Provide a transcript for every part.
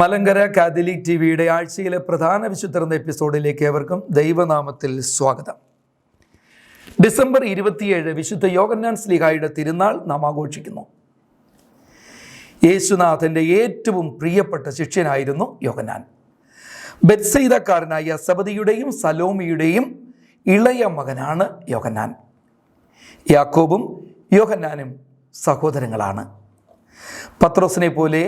Malankara Catholic T വിയുടെ ആഴ്ചയിലെ പ്രധാന വിശുദ്ധർ എന്ന എപ്പിസോഡിലേക്ക് ഏവർക്കും ദൈവനാമത്തിൽ സ്വാഗതം. ഡിസംബർ ഇരുപത്തിയേഴ് വിശുദ്ധ യോഗന്നാൻ സ്ലിഹായുടെ തിരുനാൾ നാം ആഘോഷിക്കുന്നു. യേശുനാഥന്റെ ഏറ്റവും പ്രിയപ്പെട്ട ശിഷ്യനായിരുന്നു യോഗന്നാൻ ബെത്സൈതക്കാരനായ സബദിയുടെയും സലോമിയുടെയും ഇളയ മകനാണ് യോഗന്നാൻ യാക്കോബും യോഗന്നാനും സഹോദരങ്ങളാണ്. പത്രോസിനെ പോലെ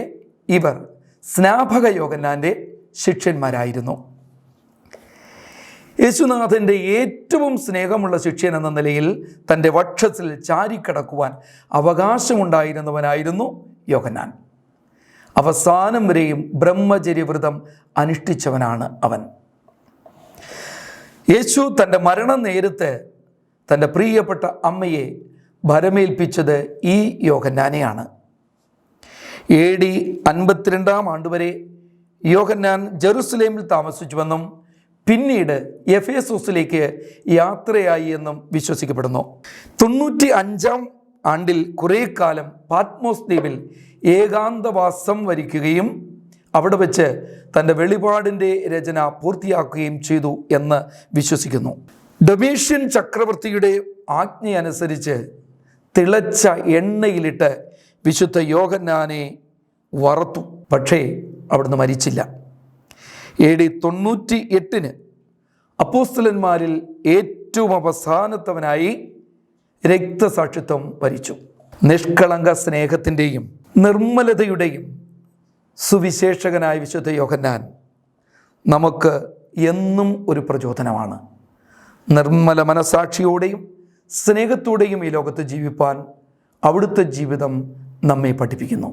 ഇവർ സ്നാപക യോഗന്നാന്റെ ശിഷ്യന്മാരായിരുന്നു. യേശുനാഥന്റെ ഏറ്റവും സ്നേഹമുള്ള ശിഷ്യൻ എന്ന നിലയിൽ തന്റെ വക്ഷത്തിൽ ചാരിക്കടക്കുവാൻ അവകാശമുണ്ടായിരുന്നവനായിരുന്നു യോഹന്നാൻ. അവസാനം വരെയും ബ്രഹ്മചര്യവ്രതം അനുഷ്ഠിച്ചവനാണ് അവൻ. യേശു തന്റെ മരണം നേരത്ത് തന്റെ പ്രിയപ്പെട്ട അമ്മയെ ഭരമേൽപ്പിച്ചത് ഈ യോഹന്നാനെയാണ്. എ ഡി അൻപത്തിരണ്ടാം ആണ്ടുവരെ യോഹന്നാൻ ജെറുസലേമിൽ താമസിച്ചുവെന്നും പിന്നീട് എഫേസോസിലേക്ക് യാത്രയായി എന്നും വിശ്വസിക്കപ്പെടുന്നു. തൊണ്ണൂറ്റി അഞ്ചാം ആണ്ടിൽ കുറേ കാലം പാത്മോസ് ദ്വീപിൽ ഏകാന്തവാസം വരിക്കുകയും അവിടെ വെച്ച് തന്റെ വെളിപാടിന്റെ രചന പൂർത്തിയാക്കുകയും ചെയ്തു എന്ന് വിശ്വസിക്കുന്നു. ഡൊമേഷ്യൻ ചക്രവർത്തിയുടെ ആജ്ഞയനുസരിച്ച് തിളച്ച എണ്ണയിലിട്ട് വിശുദ്ധ യോഹന്നാനെ വറുത്തു പക്ഷേ അവിടുന്ന് മരിച്ചില്ല. എ ഡി തൊണ്ണൂറ്റി എട്ടിന് അപ്പോസ്തലന്മാരിൽ ഏറ്റവും അവസാനത്തവനായി രക്തസാക്ഷിത്വം വരിച്ചു. നിഷ്കളങ്ക സ്നേഹത്തിന്റെയും നിർമ്മലതയുടെയും സുവിശേഷകനായ വിശുദ്ധ യോഹന്നാൻ നമുക്ക് എന്നും ഒരു പ്രചോദനമാണ്. നിർമ്മല മനസാക്ഷിയോടെയും സ്നേഹത്തോടെയും ഈ ലോകത്ത് ജീവിപ്പാൻ അവിടുത്തെ ജീവിതം നമ്മെ പഠിപ്പിക്കുന്നു.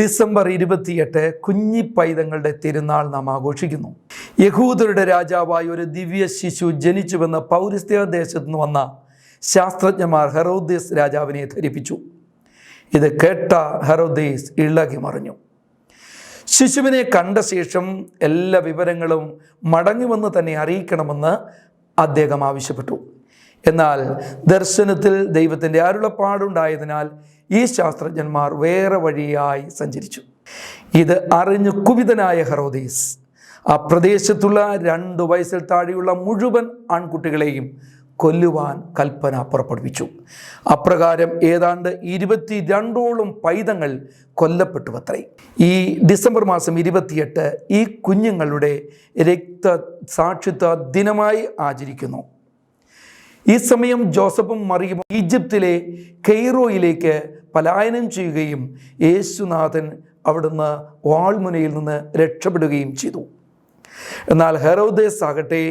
ഡിസംബർ ഇരുപത്തിയെട്ട് കുഞ്ഞി പൈതങ്ങളുടെ തിരുനാൾ നാം ആഘോഷിക്കുന്നു. യഹൂദരുടെ രാജാവായ ഒരു ദിവ്യ ശിശു ജനിച്ചുവെന്ന പൗരസ്ത്യ ദേശത്തു നിന്ന് വന്ന ശാസ്ത്രജ്ഞന്മാർ ഹെറോദേസ് രാജാവിനെ ധരിപ്പിച്ചു. ഇത് കേട്ട ഹെറോദേസ് ഇളകി മറിഞ്ഞു. ശിശുവിനെ കണ്ട ശേഷം എല്ലാ വിവരങ്ങളും മടങ്ങുമെന്ന് തന്നെ അറിയിക്കണമെന്ന് അദ്ദേഹം ആവശ്യപ്പെട്ടു. എന്നാൽ ദർശനത്തിൽ ദൈവത്തിന്റെ അരുളപ്പാടുണ്ടായതിനാൽ ഈ ശാസ്ത്രജ്ഞന്മാർ വേറെ വഴിയായി സഞ്ചരിച്ചു. ഇത് അറിഞ്ഞു കുപിതനായ ഹെറോദീസ് ആ പ്രദേശത്തുള്ള രണ്ട് വയസ്സിൽ താഴെയുള്ള മുഴുവൻ ആൺകുട്ടികളെയും കൊല്ലുവാൻ കൽപ്പന പുറപ്പെടുവിച്ചു. അപ്രകാരം ഏതാണ്ട് ഇരുപത്തി രണ്ടോളം പൈതങ്ങൾ കൊല്ലപ്പെട്ടു അത്രയും ഈ ഡിസംബർ മാസം ഇരുപത്തിയെട്ട് ഈ കുഞ്ഞുങ്ങളുടെ രക്ത സാക്ഷിത്വ ദിനമായി ആചരിക്കുന്നു. ഈ സമയം ജോസഫും മറിയും ഈജിപ്തിലെ കെയ്റോയിലേക്ക് പലായനം ചെയ്യുകയും യേശുനാഥൻ അവിടുന്ന് വാൾമുനയിൽ നിന്ന് രക്ഷപ്പെടുകയും ചെയ്തു. എന്നാൽ ഹെറോദേസ് ആകട്ടെ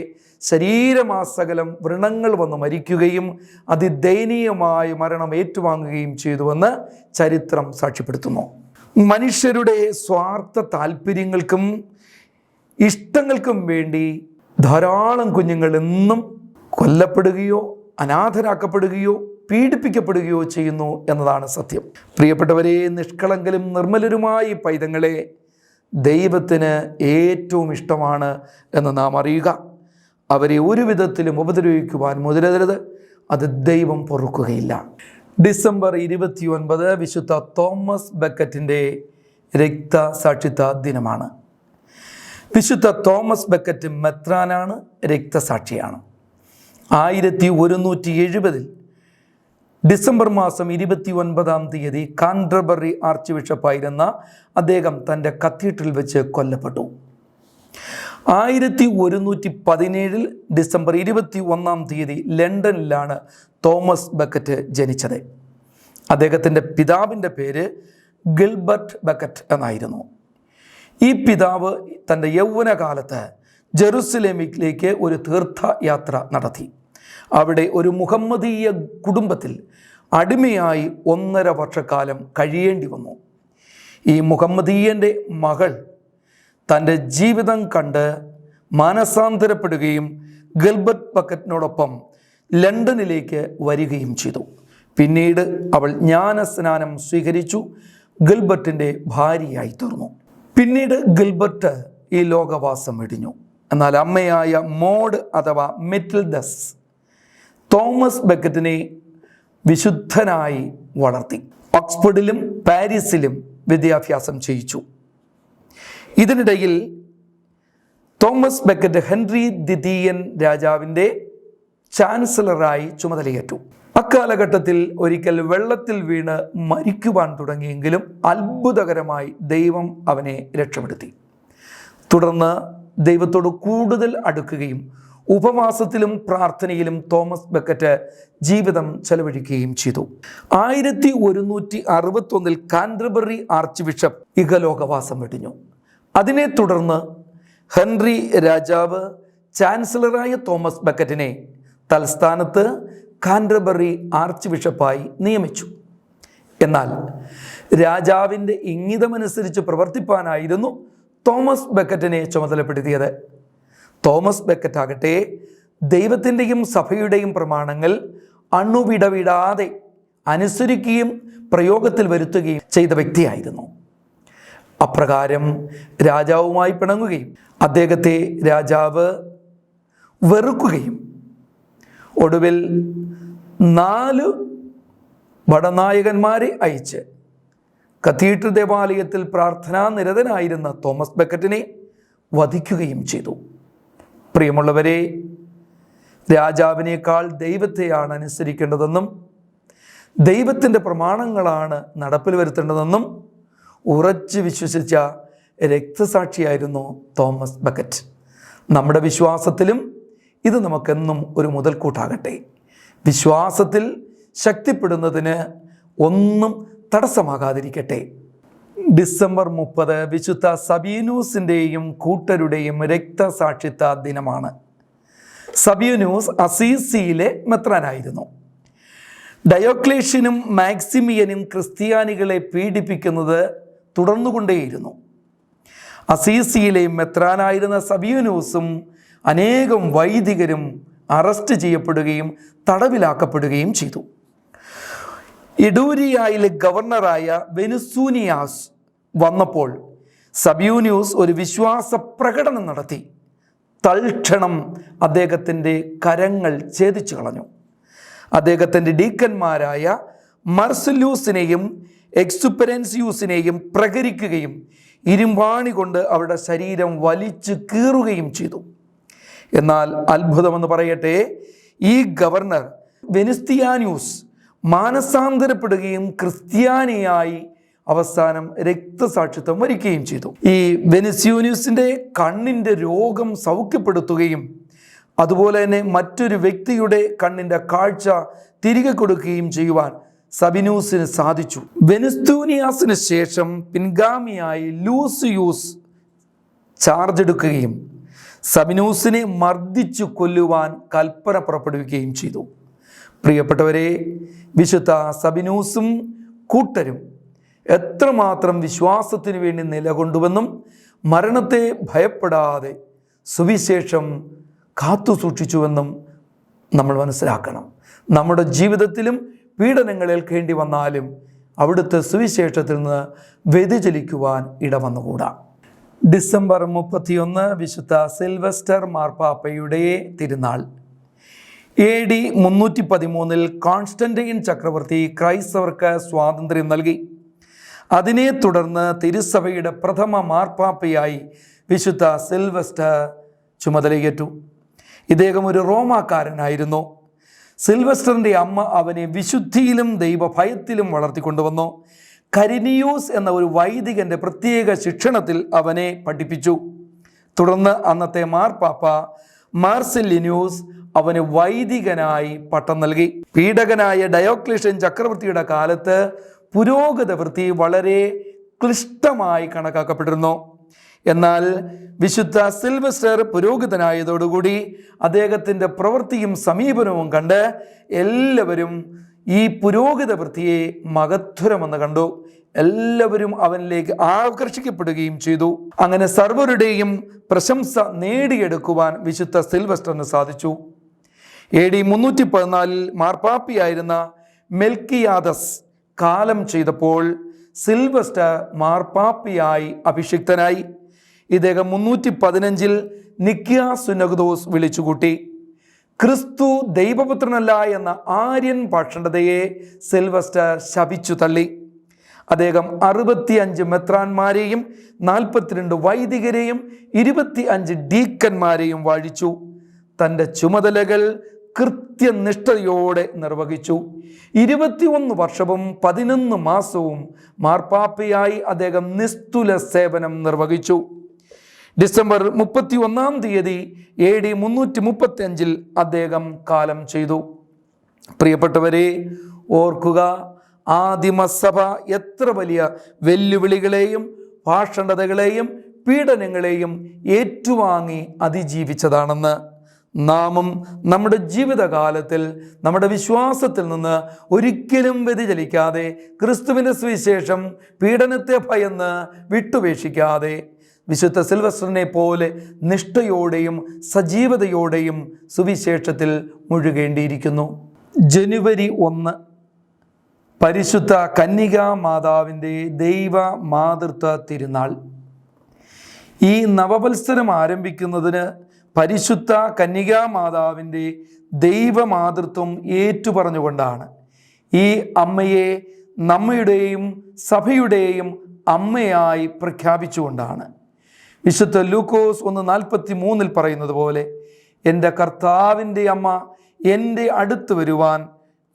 ശരീരമാസകലം വ്രണങ്ങൾ വന്ന് മരിക്കുകയും അതിദയനീയമായ മരണം ഏറ്റുവാങ്ങുകയും ചെയ്തുവെന്ന് ചരിത്രം സാക്ഷ്യപ്പെടുത്തുന്നു. മനുഷ്യരുടെ സ്വാർത്ഥ താല്പര്യങ്ങൾക്കും ഇഷ്ടങ്ങൾക്കും വേണ്ടി ധാരാളം കുഞ്ഞുങ്ങൾ എന്നും കൊല്ലപ്പെടുകയോ അനാഥരാക്കപ്പെടുകയോ പീഡിപ്പിക്കപ്പെടുകയോ ചെയ്യുന്നു എന്നതാണ് സത്യം. പ്രിയപ്പെട്ടവരെ നിഷ്കളങ്കലും നിർമ്മലരുമായി പൈതങ്ങളെ ദൈവത്തിന് ഏറ്റവും ഇഷ്ടമാണ് എന്ന് നാം അറിയുക. അവരെ ഒരു വിധത്തിലും ഉപദ്രവിക്കുവാൻ മുതിരരുത്. അത് ദൈവം പൊറുക്കുകയില്ല. ഡിസംബർ ഇരുപത്തി ഒൻപത് വിശുദ്ധ തോമസ് ബക്കറ്റിന്റെ രക്തസാക്ഷിത്വ ദിനമാണ്. വിശുദ്ധ തോമസ് ബക്കറ്റ് മെത്രാനാണ് രക്തസാക്ഷിയാണ്. ആയിരത്തി ഒരുന്നൂറ്റി എഴുപതിൽ ഡിസംബർ മാസം ഇരുപത്തി ഒൻപതാം തീയതി കാൻഡ്രബറി ആർച്ച് ബിഷപ്പായിരുന്ന അദ്ദേഹം തന്റെ കത്തീഡ്രൽ വെച്ച് കൊല്ലപ്പെട്ടു. ആയിരത്തി ഒരുന്നൂറ്റി പതിനേഴിൽ ഡിസംബർ ഇരുപത്തി ഒന്നാം തീയതി ലണ്ടനിലാണ് തോമസ് ബക്കറ്റ് ജനിച്ചത്. അദ്ദേഹത്തിന്റെ പിതാവിന്റെ പേര് ഗിൽബർട്ട് ബക്കറ്റ് എന്നായിരുന്നു. ഈ പിതാവ് തന്റെ യൗവനകാലത്ത് ജെറുസലേമിലേക്ക് ഒരു തീർത്ഥയാത്ര നടത്തി. അവിടെ ഒരു മുഹമ്മദീയ കുടുംബത്തിൽ അടിമയായി ഒന്നര വർഷക്കാലം കഴിയേണ്ടി വന്നു. ഈ മുഹമ്മദീയന്റെ മകൾ തന്റെ ജീവിതം കണ്ട് മാനസാന്തരപ്പെടുകയും ഗിൽബർട്ട് ബക്കറ്റിനോടൊപ്പം ലണ്ടനിലേക്ക് വരികയും ചെയ്തു. പിന്നീട് അവൾ ജ്ഞാനസ്നാനം സ്വീകരിച്ചു ഗിൽബർട്ടിന്റെ ഭാര്യയായി തീർന്നു. പിന്നീട് ഗിൽബർട്ട് ഈ ലോകവാസം വെടിഞ്ഞു എന്നാൽ അമ്മയായ മോഡ് അഥവാ മെറ്റിൽഡസ് തോമസ് ബക്കറ്റിനെ വിശുദ്ധനായി വളർത്തി. ഓക്സ്ഫോർഡിലും പാരീസിലും വിദ്യാഭ്യാസം ചെയ്യിച്ചു. ഇതിനിടയിൽ തോമസ് ബക്കറ്റ് ഹെൻറി ദ്വിതീയൻ രാജാവിന്റെ ചാൻസലറായി ചുമതലയേറ്റു. അക്കാലഘട്ടത്തിൽ ഒരിക്കൽ വെള്ളത്തിൽ വീണ് മരിക്കുവാൻ തുടങ്ങിയെങ്കിലും അത്ഭുതകരമായി ദൈവം അവനെ രക്ഷപ്പെടുത്തി. തുടർന്ന് ദൈവത്തോട് കൂടുതൽ അടുക്കുകയും ഉപവാസത്തിലും പ്രാർത്ഥനയിലും തോമസ് ബക്കറ്റ് ജീവിതം ചെലവഴിക്കുകയും ചെയ്തു. ആയിരത്തി ഒരുന്നൂറ്റി അറുപത്തൊന്നിൽ കാൻഡർബറി ആർച്ച് ബിഷപ്പ് ഇഹലോകവാസം വെടിഞ്ഞു. അതിനെ തുടർന്ന് ഹെൻറി രാജാവ് ചാൻസലറായ തോമസ് ബക്കറ്റിനെ തൽസ്ഥാനത്ത് കാൻഡർബറി ആർച്ച് ബിഷപ്പായി നിയമിച്ചു. എന്നാൽ രാജാവിന്റെ ഇംഗിതമനുസരിച്ച് പ്രവർത്തിപ്പാനായിരുന്നു തോമസ് ബക്കറ്റിനെ ചുമതലപ്പെടുത്തിയത്. തോമസ് ബക്കറ്റ് ആകട്ടെ ദൈവത്തിന്റെയും സഭയുടെയും പ്രമാണങ്ങൾ അണുവിടവിടാതെ അനുസരിക്കുകയും പ്രയോഗത്തിൽ വരുത്തുകയും ചെയ്ത വ്യക്തിയായിരുന്നു. അപ്രകാരം രാജാവുമായി പിണങ്ങുകയും അദ്ദേഹത്തെ രാജാവ് വെറുക്കുകയും ഒടുവിൽ നാല് വടനായകന്മാരെ അയച്ച് കത്തീഡ്രൽ ദേവാലയത്തിൽ പ്രാർത്ഥനാ നിരതനായിരുന്ന തോമസ് ബക്കറ്റിനെ വധിക്കുകയും ചെയ്തു. പ്രിയമുള്ളവരെ രാജാവിനേക്കാൾ ദൈവത്തെയാണ് അനുസരിക്കേണ്ടതെന്നും ദൈവത്തിന്റെ പ്രമാണങ്ങളാണ് നടപ്പിൽ വരുത്തേണ്ടതെന്നും ഉറച്ചു വിശ്വസിച്ച രക്തസാക്ഷിയായിരുന്നു തോമസ് ബക്കറ്റ്. നമ്മുടെ വിശ്വാസത്തിലും ഇത് നമുക്കെന്നും ഒരു മുതൽക്കൂട്ടാകട്ടെ. വിശ്വാസത്തിൽ ശക്തിപ്പെടുന്നതിന് ഒന്നും തടസ്സമാകാതിരിക്കട്ടെ. ഡിസംബർ മുപ്പത് വിശുദ്ധ സബീനൂസിന്റെയും കൂട്ടരുടെയും രക്തസാക്ഷിത്വ ദിനമാണ്. സബിയനൂസ് അസീസിയിലെ മെത്രാനായിരുന്നു. ഡയോക്ലേഷ്യനും മാക്സിമിയനും ക്രിസ്ത്യാനികളെ പീഡിപ്പിക്കുന്നത് തുടർന്നുകൊണ്ടേയിരുന്നു. അസീസിയിലെ മെത്രാനായിരുന്ന സബിയനൂസും അനേകം വൈദികരും അറസ്റ്റ് ചെയ്യപ്പെടുകയും തടവിലാക്കപ്പെടുകയും ചെയ്തു. ഇഡൂരിയായിലെ ഗവർണറായ വെനുസൂനിയാസ് വന്നപ്പോൾ സബ്യൂന്യൂസ് ഒരു വിശ്വാസ പ്രകടനം നടത്തി. തൽക്ഷണം അദ്ദേഹത്തിന്റെ കരങ്ങൾ ഛേദിച്ചു കളഞ്ഞു. അദ്ദേഹത്തിന്റെ ഡീക്കന്മാരായ മർസലൂസിനെയും എക്സുപ്പരൻസ്യൂസിനെയും പ്രകരിക്കുകയും ഇരുമ്പാണി കൊണ്ട് അവരുടെ ശരീരം വലിച്ചു കീറുകയും ചെയ്തു. എന്നാൽ അത്ഭുതമെന്ന് പറയട്ടെ ഈ ഗവർണർ വെനിസ്തിയാന്യൂസ് മാനസാന്തരപ്പെടുകയും ക്രിസ്ത്യാനിയായി അവസാനം രക്തസാക്ഷിത്വം വരിക്കുകയും ചെയ്തു. ഈ വെനിസ്യൂനിയസിന്റെ കണ്ണിന്റെ രോഗം സൗഖ്യപ്പെടുത്തുകയും അതുപോലെ തന്നെ മറ്റൊരു വ്യക്തിയുടെ കണ്ണിന്റെ കാഴ്ച തിരികെ കൊടുക്കുകയും ചെയ്യുവാൻ സബിനൂസിന് സാധിച്ചു. വെനിസ്തൂനിയാസിന് ശേഷം പിൻഗാമിയായി ലൂസിയൂസ് ചാർജ് എടുക്കുകയും സബിനൂസിനെ മർദ്ദിച്ചു കൊല്ലുവാൻ കൽപ്പന പുറപ്പെടുവിക്കുകയും ചെയ്തു. പ്രിയപ്പെട്ടവരെ വിശുദ്ധ സബിനൂസും കൂട്ടരും എത്രമാത്രം വിശ്വാസത്തിനു വേണ്ടി നിലകൊണ്ടുവെന്നും മരണത്തെ ഭയപ്പെടാതെ സുവിശേഷം കാത്തു സൂക്ഷിച്ചുവെന്നും നമ്മൾ മനസ്സിലാക്കണം. നമ്മുടെ ജീവിതത്തിലും പീഡനങ്ങൾ ഏൽക്കേണ്ടി വന്നാലും അവിടുത്തെ സുവിശേഷത്തിൽ നിന്ന് വ്യതിചലിക്കുവാൻ ഇടവന്നുകൂടാ. ഡിസംബർ മുപ്പത്തിയൊന്ന് വിശുദ്ധ സിൽവസ്റ്റർ മാർപ്പാപ്പയുടെ തിരുനാൾ. എ ഡി മുന്നൂറ്റി പതിമൂന്നിൽ കോൺസ്റ്റന്റൈൻ ചക്രവർത്തി ക്രൈസ്തവർക്ക് സ്വാതന്ത്ര്യം നൽകി. അതിനെ തുടർന്ന് തിരുസഭയുടെ പ്രഥമ മാർപ്പാപ്പയായി വിശുദ്ധ സിൽവസ്റ്റർ ചുമതലയേറ്റു. ഇദ്ദേഹം ഒരു റോമാക്കാരനായിരുന്നു. സിൽവസ്റ്ററിന്റെ അമ്മ അവനെ വിശുദ്ധിയിലും ദൈവഭയത്തിലും വളർത്തിക്കൊണ്ടുവന്നു. കരിനിയൂസ് എന്ന ഒരു വൈദികന്റെ പ്രത്യേക ശിക്ഷണത്തിൽ അവനെ പഠിപ്പിച്ചു. തുടർന്ന് അന്നത്തെ മാർപ്പാപ്പ മാർസെല്ലിന്യൂസ് അവന് വൈദികനായി പട്ടം നൽകി. പീഡകനായ ഡയോക്ലിഷ്യൻ ചക്രവർത്തിയുടെ കാലത്ത് പുരോഗത വൃത്തി വളരെ ക്ലിഷ്ടമായി കണക്കാക്കപ്പെട്ടിരുന്നു. എന്നാൽ വിശുദ്ധ സിൽവസ്റ്റർ പുരോഹിതനായതോടുകൂടി അദ്ദേഹത്തിന്റെ പ്രവൃത്തിയും സമീപനവും കണ്ട് എല്ലാവരും ഈ പുരോഹിത വൃത്തിയെ മഹത്വരമെന്ന് കണ്ടു. എല്ലാവരും അവനിലേക്ക് ആകർഷിക്കപ്പെടുകയും ചെയ്തു. അങ്ങനെ സർവരുടെയും പ്രശംസ നേടിയെടുക്കുവാൻ വിശുദ്ധ സിൽവസ്റ്ററിന് സാധിച്ചു. എ ഡി മുന്നൂറ്റി പതിനാലിൽ മാർപ്പാപ്പിയായിരുന്ന മെൽക്കിയാദസ് കാലം ചെയ്തപ്പോൾ സിൽവസ്റ്റർ മാർപ്പാപ്പിയായി അഭിഷിക്തനായി. ഇദ്ദേഹം മുന്നൂറ്റി പതിനഞ്ചിൽ നിക്കിയ സുനഗ്ദോസ് വിളിച്ചുകൂട്ടി. ക്രിസ്തു ദൈവപുത്രനല്ല എന്ന ആര്യൻ ഭക്ഷണതയെ സെൽവസ്റ്റർ ശപിച്ചു തള്ളി. അദ്ദേഹം അറുപത്തിയഞ്ച് മെത്രാന്മാരെയും നാൽപ്പത്തിരണ്ട് വൈദികരെയും ഇരുപത്തി അഞ്ച് ഡീക്കന്മാരെയും വാഴിച്ചു. തന്റെ ചുമതലകൾ കൃത്യനിഷ്ഠയോടെ നിർവഹിച്ചു. ഇരുപത്തിയൊന്ന് വർഷവും പതിനൊന്ന് മാസവും മാർപ്പാപ്പയായി അദ്ദേഹം നിസ്തുല സേവനം നിർവഹിച്ചു. ഡിസംബർ മുപ്പത്തി ഒന്നാം തീയതി എ ഡി മുന്നൂറ്റി മുപ്പത്തി അഞ്ചിൽ അദ്ദേഹം കാലം ചെയ്തു. പ്രിയപ്പെട്ടവരെ ഓർക്കുക ആദിമസഭ എത്ര വലിയ വെല്ലുവിളികളെയും ഭാഷണതകളെയും പീഡനങ്ങളെയും ഏറ്റുവാങ്ങി അതിജീവിച്ചതാണെന്ന്. നാമും നമ്മുടെ ജീവിതകാലത്തിൽ നമ്മുടെ വിശ്വാസത്തിൽ നിന്ന് ഒരിക്കലും വ്യതിചലിക്കാതെ ക്രിസ്തുവിന്റെ സുവിശേഷം പീഡനത്തെ ഭയന്ന് വിട്ടുപേക്ഷിക്കാതെ വിശുദ്ധ സിൽവസ്റ്ററിനെ പോലെ നിഷ്ഠയോടെയും സജീവതയോടെയും സുവിശേഷത്തിൽ മുഴുകേണ്ടിയിരിക്കുന്നു. ജനുവരി ഒന്ന് പരിശുദ്ധ കന്യകാ മാതാവിന്റെ ദൈവ മാതൃത്വ തിരുനാൾ. ഈ നവവത്സരം ആരംഭിക്കുന്നതിന് പരിശുദ്ധ കന്യകാ മാതാവിന്റെ ദൈവമാതൃത്വം ഏറ്റുപറഞ്ഞുകൊണ്ടാണ് ഈ അമ്മയെ നമ്മയുടെയും സഭയുടെയും അമ്മയായി പ്രഖ്യാപിച്ചുകൊണ്ടാണ്. വിശുദ്ധ ലൂക്കോസ് ഒന്ന് നാൽപ്പത്തി മൂന്നിൽ പറയുന്നത് പോലെ എന്റെ കർത്താവിന്റെ അമ്മ എന്റെ അടുത്ത് വരുവാൻ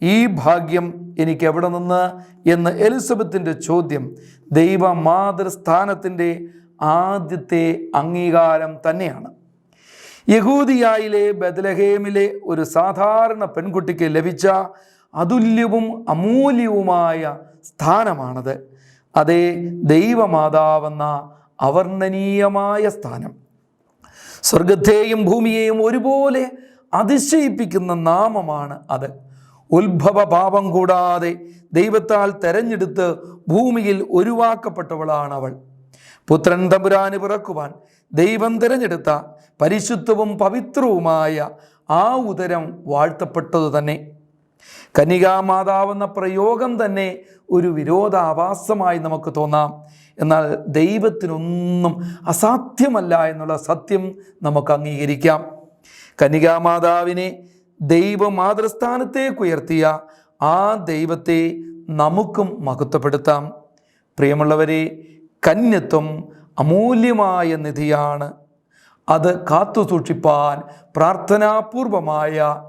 ഈ ഭാഗ്യം എനിക്ക് എവിടെ നിന്ന്? എന്ന് എലിസബത്തിന്റെ ചോദ്യം ദൈവ മാതൃസ്ഥാനത്തിന്റെ ആദ്യത്തെ അംഗീകാരം തന്നെയാണ്. യഹൂദിയായിലെ ബദലഹേമിലെ ഒരു സാധാരണ പെൺകുട്ടിക്ക് ലഭിച്ച അതുല്യവും അമൂല്യവുമായ സ്ഥാനമാണത്. അതേ ദൈവമാതാവെന്ന അവർണനീയമായ സ്ഥാനം. സ്വർഗത്തെയും ഭൂമിയെയും ഒരുപോലെ അതിശയിപ്പിക്കുന്ന നാമമാണ് അത്. ഉത്ഭവ പാപം കൂടാതെ ദൈവത്താൽ തെരഞ്ഞെടുത്ത് ഭൂമിയിൽ ഒരുവാക്കപ്പെട്ടവളാണ് അവൾ. പുത്രൻ തമ്പുരാന് പിറക്കുവാൻ ദൈവം തിരഞ്ഞെടുത്ത പരിശുദ്ധവും പവിത്രവുമായ ആ ഉദരം വാഴ്ത്തപ്പെട്ടതു തന്നെ. കന്യകാമാതാവെന്ന പ്രയോഗം തന്നെ ഒരു വിരോധാഭാസമായി നമുക്ക് തോന്നാം. എന്നാൽ ദൈവത്തിനൊന്നും അസാധ്യമല്ല എന്നുള്ള സത്യം നമുക്ക് അംഗീകരിക്കാം. കന്യകാമാതാവിനെ ദൈവ മാതൃസ്ഥാനത്തേക്ക് ഉയർത്തിയ ആ ദൈവത്തെ നമുക്കും മഹത്വപ്പെടുത്താം. പ്രിയമുള്ളവരെ കന്യത്വം അമൂല്യമായ നിധിയാണ്. അത് കാത്തു സൂക്ഷിപ്പാൻ പ്രാർത്ഥനാപൂർവമായ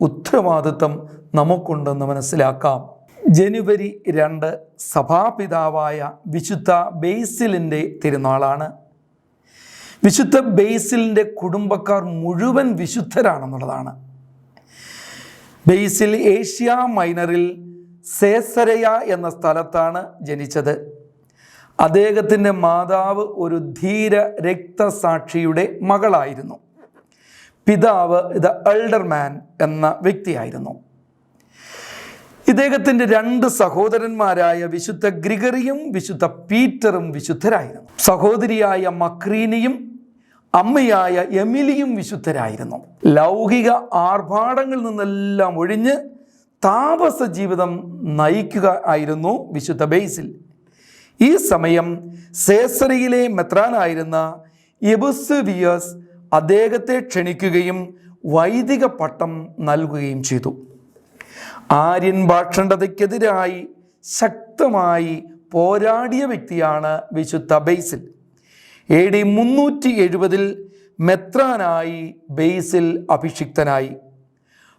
ഉത്തരവാദിത്വം നമുക്കുണ്ടെന്ന് മനസ്സിലാക്കാം. ജനുവരി രണ്ട് സഭാപിതാവായ വിശുദ്ധ ബേസിലിന്റെ തിരുനാളാണ്. വിശുദ്ധ ബേസിലിന്റെ കുടുംബക്കാർ മുഴുവൻ വിശുദ്ധരാണെന്നുള്ളതാണ്. ബേസിൽ ഏഷ്യ മൈനറിൽ സേസരയ എന്ന സ്ഥലത്താണ് ജനിച്ചത്. അദ്ദേഹത്തിന്റെ മാതാവ് ഒരു ധീര രക്തസാക്ഷിയുടെ മകളായിരുന്നു. പിതാവ് ദ എൽഡർമാൻ എന്ന വ്യക്തിയായിരുന്നു. ഇദ്ദേഹത്തിന്റെ രണ്ട് സഹോദരന്മാരായ വിശുദ്ധ ഗ്രിഗറിയും വിശുദ്ധ പീറ്ററും വിശുദ്ധരായിരുന്നു. സഹോദരിയായ മക്രീനിയും അമ്മയായ എമിലിയും വിശുദ്ധരായിരുന്നു. ലൗകിക ആർഭാടങ്ങളിൽ നിന്നെല്ലാം ഒഴിഞ്ഞ് താപസ ജീവിതം നയിക്കുക ആയിരുന്നു വിശുദ്ധ ബേസിൽ ഈ സമയം സേസറിയിലെ മെത്രാനായിരുന്ന എബുസ്വിയസ് അദ്ദേഹത്തെ ക്ഷണിക്കുകയും വൈദിക പട്ടം നൽകുകയും ചെയ്തു. ആര്യൻ ഭാഷണ്ഡതയ്ക്കെതിരായി ശക്തമായി പോരാടിയ വ്യക്തിയാണ് വിശുദ്ധ ബെയ്സിൽ. എ ഡി മുന്നൂറ്റി എഴുപതിൽ മെത്രാനായി ബേസിൽ അഭിഷിക്തനായി.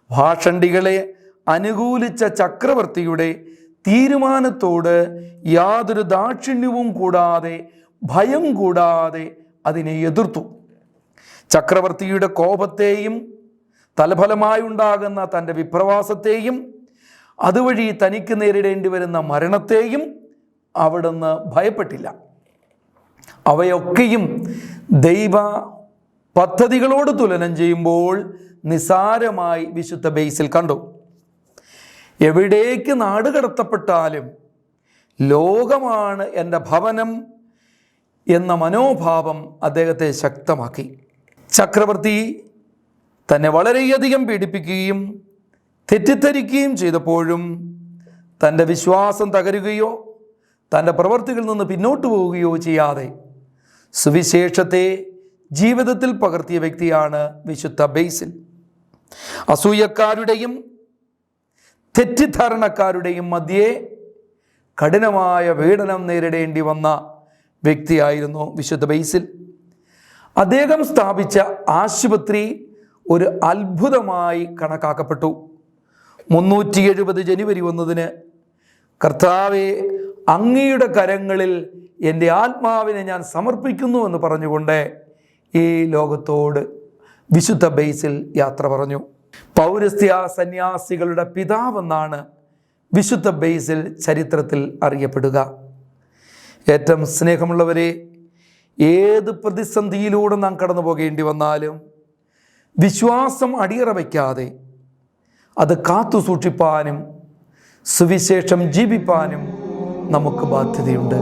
ഭാഷണ്ഡികളെ അനുകൂലിച്ച ചക്രവർത്തിയുടെ തീരുമാനത്തോട് യാതൊരു ദാക്ഷിണ്യവും കൂടാതെ ഭയം കൂടാതെ അതിനെ എതിർത്തു. ചക്രവർത്തിയുടെ കോപത്തെയും തലഫലമായുണ്ടാകുന്ന തന്റെ വിപ്രവാസത്തെയും അതുവഴി തനിക്ക് നേരിടേണ്ടി വരുന്ന മരണത്തെയും അവിടുന്ന് ഭയപ്പെട്ടില്ല. അവയൊക്കെയും ദൈവ പദ്ധതികളോട് തുലനം ചെയ്യുമ്പോൾ നിസാരമായി വിശുദ്ധ ബേസിൽ കണ്ടു. എവിടേക്ക് നാട് കടത്തപ്പെട്ടാലും ലോകമാണ് എന്റെ ഭവനം എന്ന മനോഭാവം അദ്ദേഹത്തെ ശക്തമാക്കി. ചക്രവർത്തി തന്നെ വളരെയധികം പീഡിപ്പിക്കുകയും തെറ്റിദ്ധരിക്കുകയും ചെയ്തപ്പോഴും തന്റെ വിശ്വാസം തകരുകയോ തന്റെ പ്രവർത്തികളിൽ നിന്ന് പിന്നോട്ട് പോവുകയോ ചെയ്യാതെ സുവിശേഷത്തെ ജീവിതത്തിൽ പകർത്തിയ വ്യക്തിയാണ് വിശുദ്ധ ബേസിൽ അസൂയക്കാരുടെയും തെറ്റിദ്ധാരണക്കാരുടെയും മധ്യേ കഠിനമായ പീഡനം നേരിടേണ്ടി വന്ന വ്യക്തിയായിരുന്നു വിശുദ്ധ ബേസിൽ അദ്ദേഹം സ്ഥാപിച്ച ആശുപത്രി ഒരു അത്ഭുതമായി കണക്കാക്കപ്പെട്ടു. മുന്നൂറ്റി എഴുപത് ജനുവരി ഒന്നതിന് കർത്താവെ അങ്ങയുടെ കരങ്ങളിൽ എന്റെ ആത്മാവിനെ ഞാൻ സമർപ്പിക്കുന്നു എന്ന് പറഞ്ഞുകൊണ്ട് ഈ ലോകത്തോട് വിശുദ്ധ ബേസിൽ യാത്ര പറഞ്ഞു. പൗരസ്ത്യ സന്യാസികളുടെ പിതാവെന്നാണ് വിശുദ്ധ ബേസിൽ ചരിത്രത്തിൽ അറിയപ്പെടുക. ഏറ്റവും സ്നേഹമുള്ളവരെ ഏത് പ്രതിസന്ധിയിലൂടെ നാം കടന്നു പോകേണ്ടി വന്നാലും വിശ്വാസം അടിയറ വയ്ക്കാതെ അത് കാത്തു സൂക്ഷിപ്പാനും സുവിശേഷം ജീവിപ്പാനും നമുക്ക് ബാധ്യതയുണ്ട്.